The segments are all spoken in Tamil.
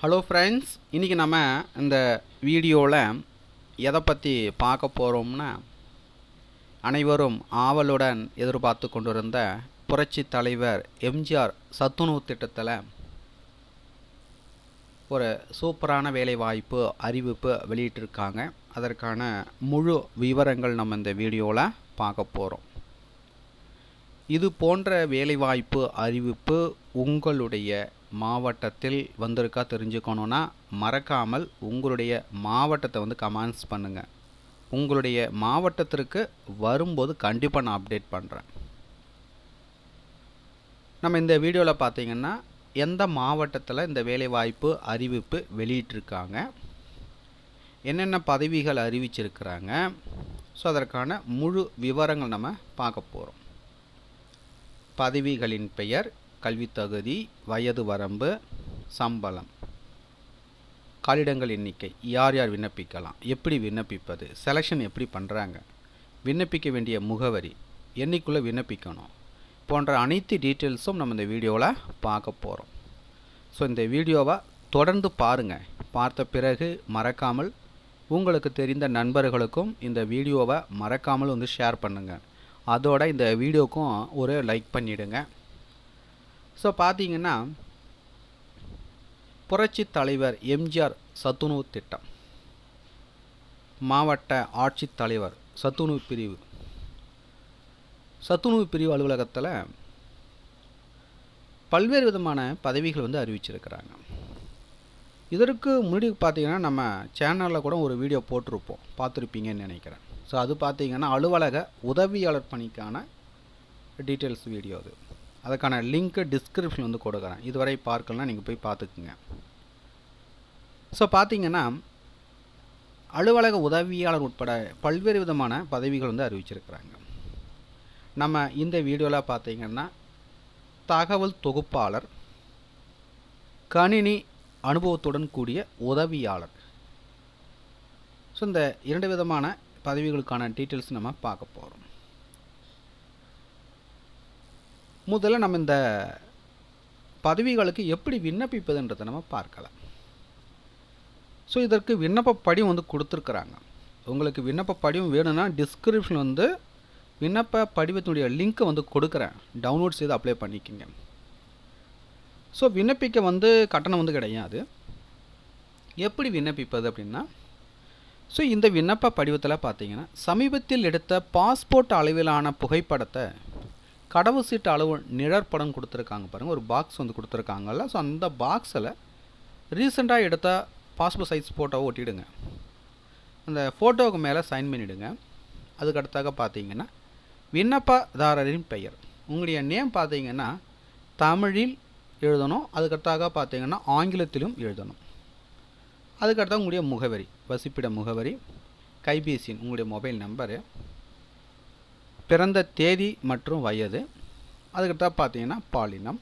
ஹலோ ஃப்ரெண்ட்ஸ் இன்றைக்கி நம்ம இந்த வீடியோவில் எதை பற்றி பார்க்க போகிறோம்னா அனைவரும் ஆவலுடன் எதிர்பார்த்து கொண்டிருந்த புரட்சி தலைவர் எம்ஜிஆர் சத்துணவு திட்டத்தில் ஒரு சூப்பரான வேலைவாய்ப்பு அறிவிப்பு வெளியிட்டிருக்காங்க. அதற்கான முழு விவரங்கள் நம்ம இந்த வீடியோவில் பார்க்க போகிறோம் இது போன்ற வேலைவாய்ப்பு அறிவிப்பு உங்களுடைய மாவட்டத்தில் வந்திருக்கா தெரிஞ்சுக்கணுன்னா மறக்காமல் உங்களுடைய மாவட்டத்தை வந்து கமெண்ட்ஸ் பண்ணுங்கள் உங்களுடைய மாவட்டத்திற்கு வரும்போது கண்டிப்பாக நான் அப்டேட் பண்ணுறேன் நம்ம இந்த வீடியோவில் பார்த்தீங்கன்னா எந்த மாவட்டத்தில் இந்த வேலைவாய்ப்பு அறிவிப்பு வெளியிட்டிருக்காங்க? என்னென்ன பதவிகள் அறிவிச்சிருக்கிறாங்க? ஸோ அதற்கான முழு விவரங்கள் நம்ம பார்க்க போகிறோம் பதவிகளின் பெயர் கல்வித்தகுதி வயது வரம்பு சம்பளம். காலிடங்கள் எண்ணிக்கை. யார் யார் விண்ணப்பிக்கலாம்? எப்படி விண்ணப்பிப்பது? செலெக்ஷன் எப்படி பண்ணுறாங்க விண்ணப்பிக்க வேண்டிய முகவரி. என்னைக்குள்ளே விண்ணப்பிக்கணும். போன்ற அனைத்து டீட்டெயில்ஸும் நம்ம இந்த வீடியோவில் பார்க்க போகிறோம் ஸோ இந்த வீடியோவை தொடர்ந்து பாருங்கள் பார்த்த பிறகு மறக்காமல் உங்களுக்கு தெரிந்த நண்பர்களுக்கும் இந்த வீடியோவை மறக்காமல் வந்து ஷேர் பண்ணுங்கள் அதோட இந்த வீடியோக்கும் ஒரு லைக் பண்ணிவிடுங்க ஸோ பார்த்தீங்கன்னா புரட்சி தலைவர் எம்ஜிஆர் சத்துணவு திட்டம். மாவட்ட ஆட்சித்தலைவர் சத்துணவு பிரிவு. சத்துணவு பிரிவு அலுவலகத்தில் பல்வேறு விதமான பதவிகள் வந்து அறிவிச்சிருக்கிறாங்க. இதற்கு முன்னாடி பார்த்தீங்கன்னா நம்ம சேனலில் கூட ஒரு வீடியோ போட்டிருப்போம். பார்த்துருப்பீங்கன்னு நினைக்கிறேன். ஸோ அது பார்த்தீங்கன்னா அலுவலக உதவியாளர் பணிக்கான டீட்டெயில்ஸ் வீடியோ அது. அதுக்கான லிங்க்கு டிஸ்கிரிப்ஷன் வந்து கொடுக்குறேன். இதுவரை பார்க்கலாம் நீங்கள் போய் பார்த்துக்குங்க. ஸோ பார்த்தீங்கன்னா அலுவலக உதவியாளர் உட்பட பல்வேறு விதமான பதவிகள் வந்து அறிவிச்சிருக்கிறாங்க. நம்ம இந்த வீடியோவில் பார்த்தீங்கன்னா தகவல் தொகுப்பாளர் கணினி அனுபவத்துடன் கூடிய உதவியாளர். ஸோ இந்த இரண்டு விதமான பதவிகளுக்கான டீட்டெயில்ஸ் நம்ம பார்க்க போகிறோம் முதல்ல நம்ம இந்த பதவிகளுக்கு எப்படி விண்ணப்பிப்பதுன்றதை நம்ம பார்க்கலாம். ஸோ இதற்கு விண்ணப்ப படிவம் வந்து கொடுத்துருக்குறாங்க. உங்களுக்கு விண்ணப்ப படிவம் வேணும்னா டிஸ்கிரிப்ஷன் வந்து விண்ணப்ப படிவத்தினுடைய லிங்க்கை வந்து கொடுக்குறேன். டவுன்லோட் செய்து அப்ளை பண்ணிக்கோங்க. ஸோ விண்ணப்பிக்க வந்து கட்டணம் வந்து கிடையாது. எப்படி விண்ணப்பிப்பது அப்படின்னா ஸோ இந்த விண்ணப்ப படிவத்தில் பார்த்தீங்கன்னா சமீபத்தில் எடுத்த பாஸ்போர்ட் அளவிலான புகைப்படத்தை கடவு சீட்டு அளவு நிழற்படம் கொடுத்துருக்காங்க பாருங்கள் ஒரு பாக்ஸ் வந்து கொடுத்துருக்காங்கல்ல. ஸோ அந்த பாக்ஸில் ரீசெண்டாக எடுத்த பாஸ்போர்ட் சைஸ் ஃபோட்டோவை ஒட்டிடுங்க. அந்த ஃபோட்டோவுக்கு மேலே சைன் பண்ணிவிடுங்க அதுக்கடுத்தாக பார்த்தீங்கன்னா விண்ணப்பதாரரின் பெயர். உங்களுடைய நேம் பார்த்தீங்கன்னா தமிழில் எழுதணும். அதுக்கடுத்தாக பார்த்தீங்கன்னா ஆங்கிலத்திலும் எழுதணும். அதுக்கடுத்தாக உங்களுடைய முகவரி வசிப்பிட முகவரி கைபேசி உங்களுடைய மொபைல் நம்பரு பிறந்த தேதி மற்றும் வயது அதுக்கடுத்தா பார்த்தீங்கன்னா பாலினம்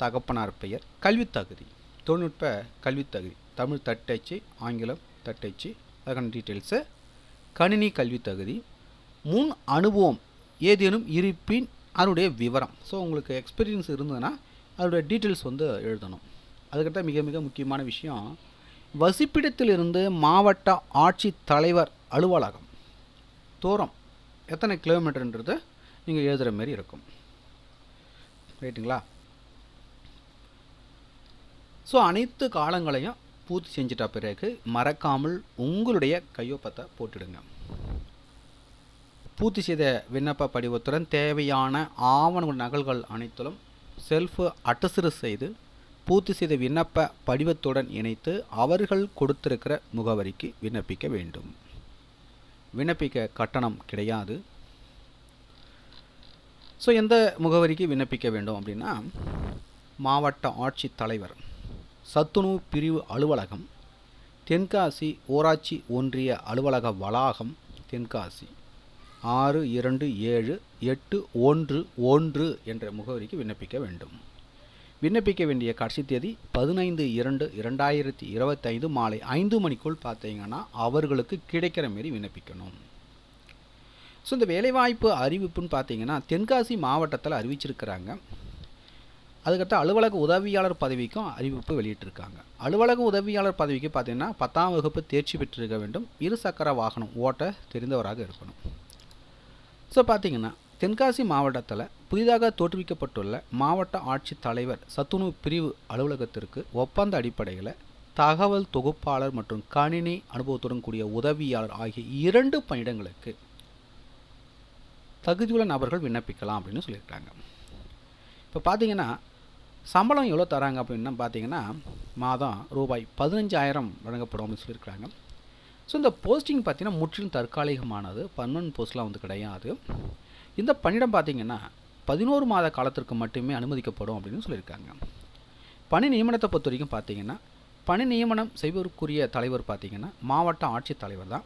தகப்பனார் பெயர் கல்வித் தகுதி. தொழில்நுட்ப கல்வித் தகுதி. தமிழ் தட்டச்சு ஆங்கிலம் தட்டச்சு அதுக்கான டீட்டெயில்ஸு கணினி கல்வித் தகுதி. முன் அனுபவம் ஏதேனும் இருப்பின் அதனுடைய விவரம். ஸோ உங்களுக்கு எக்ஸ்பீரியன்ஸ் இருந்ததுன்னா அதோடைய டீட்டெயில்ஸ் வந்து எழுதணும். அதுக்கடுத்த மிக மிக முக்கியமான விஷயம் வசிப்பிடத்திலிருந்து மாவட்ட ஆட்சித் தலைவர் அலுவலகம் தூரம் எத்தனை கிலோமீட்டருன்றது நீங்கள் எழுதுகிற மாரி இருக்கும். ரைட்டுங்களா ஸோ அனைத்து காலங்களையும் பூர்த்தி செஞ்சிட்ட பிறகு மறக்காமல் உங்களுடைய கையொப்பத்தை போட்டுடுங்க. பூர்த்தி செய்த விண்ணப்ப படிவத்துடன் தேவையான ஆவண நகல்கள் அனைத்திலும் செல்ஃபு அட்டசரு செய்து பூர்த்தி செய்த விண்ணப்ப படிவத்துடன் இணைத்து அவர்கள் கொடுத்திருக்கிற முகவரிக்கு விண்ணப்பிக்க வேண்டும். விண்ணப்பிக்க கட்டணம் கிடையாது. ஸோ எந்த முகவரிக்கு விண்ணப்பிக்க வேண்டும் அப்படின்னா மாவட்ட ஆட்சித் தலைவர் சத்துணவு பிரிவு அலுவலகம் தென்காசி ஊராட்சி ஒன்றிய அலுவலக வளாகம் தென்காசி ஆறு இரண்டு ஏழு எட்டு ஒன்று ஒன்று என்ற முகவரிக்கு விண்ணப்பிக்க வேண்டும். விண்ணப்பிக்க வேண்டிய கடைசி தேதி பதினைந்து இரண்டு இரண்டாயிரத்தி இருபத்தைந்து மாலை ஐந்து மணிக்குள் பார்த்தீங்கன்னா அவர்களுக்கு கிடைக்கிற மாரி விண்ணப்பிக்கணும். ஸோ இந்த வேலைவாய்ப்பு அறிவிப்புன்னு பார்த்தீங்கன்னா தென்காசி மாவட்டத்தில் அறிவிச்சிருக்கிறாங்க. அதுக்கடுத்து அலுவலக உதவியாளர் பதவிக்கும் அறிவிப்பு வெளியிட்டிருக்காங்க. அலுவலக உதவியாளர் பதவிக்கு பார்த்தீங்கன்னா பத்தாம் வகுப்பு தேர்ச்சி பெற்றிருக்க வேண்டும். இரு சக்கர வாகனம் ஓட்ட தெரிந்தவராக இருக்கணும். ஸோ பார்த்தீங்கன்னா தென்காசி மாவட்டத்தில் புதிதாக தோற்றுவிக்கப்பட்டுள்ள மாவட்ட ஆட்சித் தலைவர் சத்துணவு பிரிவு அலுவலகத்திற்கு ஒப்பந்த அடிப்படையில் தகவல் தொகுப்பாளர் மற்றும் கணினி அனுபவத்துடன் கூடிய உதவியாளர் ஆகிய இரண்டு பணியிடங்களுக்கு தகுதியுள்ள நபர்கள் விண்ணப்பிக்கலாம் அப்படின்னு சொல்லியிருக்காங்க இப்போ பார்த்தீங்கன்னா சம்பளம் எவ்வளோ தராங்க அப்படின்னா பார்த்தீங்கன்னா மாதம் ரூபாய் பதினஞ்சாயிரம் வழங்கப்படும் அப்படின்னு சொல்லியிருக்கிறாங்க. ஸோ இந்த போஸ்டிங் பார்த்தீங்கன்னா முற்றிலும் தற்காலிகமானது. பர்மனன்ட் போஸ்ட்லாம் வந்து கிடையாது. இந்த பணியிடம் பார்த்திங்கன்னா பதினோரு மாத காலத்திற்கு மட்டுமே அனுமதிக்கப்படும் அப்படின்னு சொல்லியிருக்காங்க. பணி நியமனத்தை பொறுத்த வரைக்கும் பார்த்தீங்கன்னா பணி நியமனம் செய்வதற்குரிய தலைவர் பார்த்தீங்கன்னா மாவட்ட ஆட்சித் தலைவர் தான்.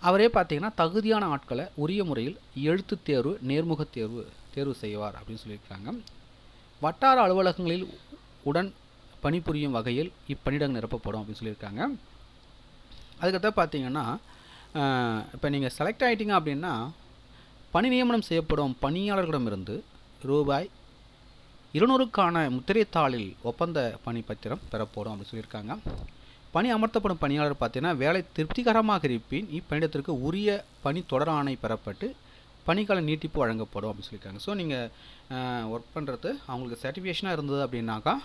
அவரே பார்த்தீங்கன்னா தகுதியான ஆட்களை உரிய முறையில் எழுத்துத் தேர்வு நேர்முகத் தேர்வு தேர்வு செய்வார் அப்படின்னு சொல்லியிருக்காங்க. வட்டார அலுவலகங்களில் உடன் பணிபுரியும் வகையில் இப்பணியிடங்கள் நிரப்பப்படும் அப்படின்னு சொல்லியிருக்காங்க. அதுக்கடுத்த பார்த்தீங்கன்னா இப்போ நீங்கள் செலக்ட் ஆகிட்டீங்க அப்படின்னா பணி நியமனம் செய்யப்படும் பணியாளர்களிடமிருந்து ரூபாய் இருநூறுக்கான முத்திரைத்தாளில் ஒப்பந்த பணி பத்திரம் பெறப்படும் அப்படின்னு சொல்லியிருக்காங்க. பணி அமர்த்தப்படும் பணியாளர் பார்த்தீங்கன்னா வேலை திருப்திகரமாக இருப்பின் இப்பணியிடத்திற்கு உரிய பணி தொடர் ஆணை பெறப்பட்டு பணிக்கால நீட்டிப்பு வழங்கப்படும் அப்படின்னு சொல்லியிருக்காங்க. ஸோ நீங்கள் ஒர்க் பண்ணுறது அவங்களுக்கு சர்டிஃபிகேஷனாக இருந்தது அப்படின்னாக்கா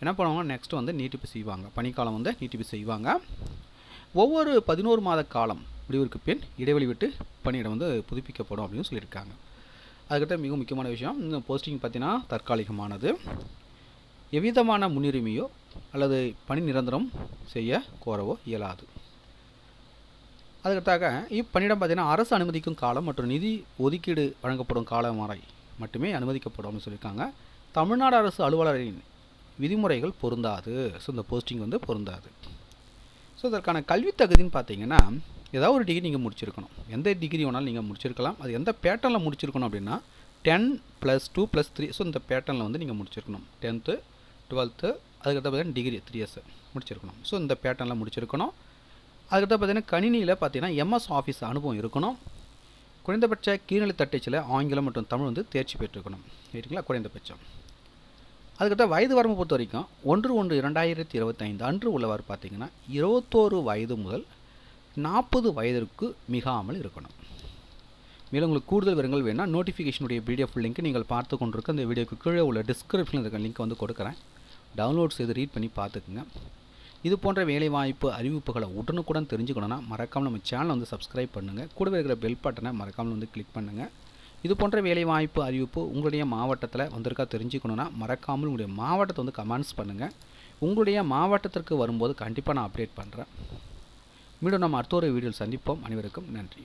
என்ன பண்ணுவாங்க? நெக்ஸ்ட் வந்து நீட்டிப்பு செய்வாங்க. பணிக்காலம் வந்து நீட்டிப்பு செய்வாங்க. ஒவ்வொரு பதினோரு மாத காலம் முடிவிற்கு பின் இடைவெளி விட்டு பணியிடம் வந்து புதுப்பிக்கப்படும் அப்படின்னு சொல்லியிருக்காங்க. அதுக்கிட்ட மிக முக்கியமான விஷயம் இந்த போஸ்டிங் பார்த்தீங்கன்னா தற்காலிகமானது. எவ்விதமான முன்னுரிமையோ அல்லது பணி நிரந்தரம் செய்ய கோரவோ இயலாது. அதுக்கடுத்தாக இப்பணியிடம் பார்த்தீங்கன்னா அரசு அனுமதிக்கும் காலம் மற்றும் நிதி ஒதுக்கீடு வழங்கப்படும் காலம் வரை மட்டுமே அனுமதிக்கப்படும் அப்படின்னு சொல்லியிருக்காங்க. தமிழ்நாடு அரசு அலுவலரின் விதிமுறைகள் பொருந்தாது. ஸோ இந்த போஸ்டிங் வந்து பொருந்தாது. ஸோ இதற்கான கல்வி தகுதின்னு பார்த்தீங்கன்னா ஏதாவது ஒரு டிகிரி நீங்கள் முடிச்சிருக்கணும். எந்த டிகிரி வேணாலும் நீங்கள் முடிச்சிருக்கலாம். அது எந்த பேட்டர்னில் முடிச்சிருக்கணும் அப்படின்னா ten plus two plus three so இந்த பேட்டர்னில் வந்து நீங்கள் முடிச்சிருக்கணும். டென்த்து டுவெல்த்து அதுக்கடுத்து பார்த்தீங்கன்னா டிகிரி த்ரீ இயர்ஸ் முடிச்சிருக்கணும். ஸோ இந்த பேட்டர்னில் முடிச்சிருக்கணும். அதுக்கடுத்து பார்த்தீங்கன்னா கணினியில் பார்த்தீங்கன்னா எம்எஸ் ஆஃபீஸ் அனுபவம் இருக்கணும். குறைந்தபட்ச கீழ்நிலை தட்டச்சில் ஆங்கிலம் மற்றும் தமிழ் வந்து தேர்ச்சி பெற்றுக்கணும் ரைட்டுங்களா குறைந்தபட்சம். அதுக்கடுத்த வயது வரம்பு பொறுத்த வரைக்கும் ஒன்று ஒன்று இரண்டாயிரத்தி இருபத்தைந்து அன்று உள்ளவர் பார்த்தீங்கன்னா இருபத்தோரு வயது முதல் நாற்பது வயதிற்கு மிகாமல் இருக்கணும். மேலும் உங்களுக்கு கூடுதல் விவரங்கள் வேணால் நோட்டிஃபிகேஷனுடைய பிடிஎஃப் லிங்க் நீங்கள் பார்த்து கொண்டிருக்க அந்த வீடியோக்கு கீழே உள்ள டிஸ்கிரிப்ஷனில் இருக்க லிங்க் வந்து கொடுக்குறேன். டவுன்லோட் செய்து ரீட் பண்ணி பார்த்துக்குங்க. இது போன்ற வேலைவாய்ப்பு அறிவிப்புகளை உடனுக்குடன் தெரிஞ்சுக்கணுன்னா மறக்காமல் நம்ம சேனலை வந்து சப்ஸ்கிரைப் பண்ணுங்கள் கூடவே இருக்கிற பெல் பட்டனை மறக்காமல் வந்து கிளிக் பண்ணுங்கள் இது போன்ற வேலைவாய்ப்பு அறிவிப்பு உங்களுடைய மாவட்டத்தில் வந்திருக்கா தெரிஞ்சுக்கணுன்னா மறக்காமல் உங்களுடைய மாவட்டத்தை வந்து கமெண்ட்ஸ் பண்ணுங்கள் உங்களுடைய மாவட்டத்திற்கு வரும்போது கண்டிப்பாக நான் அப்டேட் பண்ணுறேன் மீண்டும் நாம் அடுத்த ஒரு வீடியோவில் சந்திப்போம். அனைவருக்கும் நன்றி.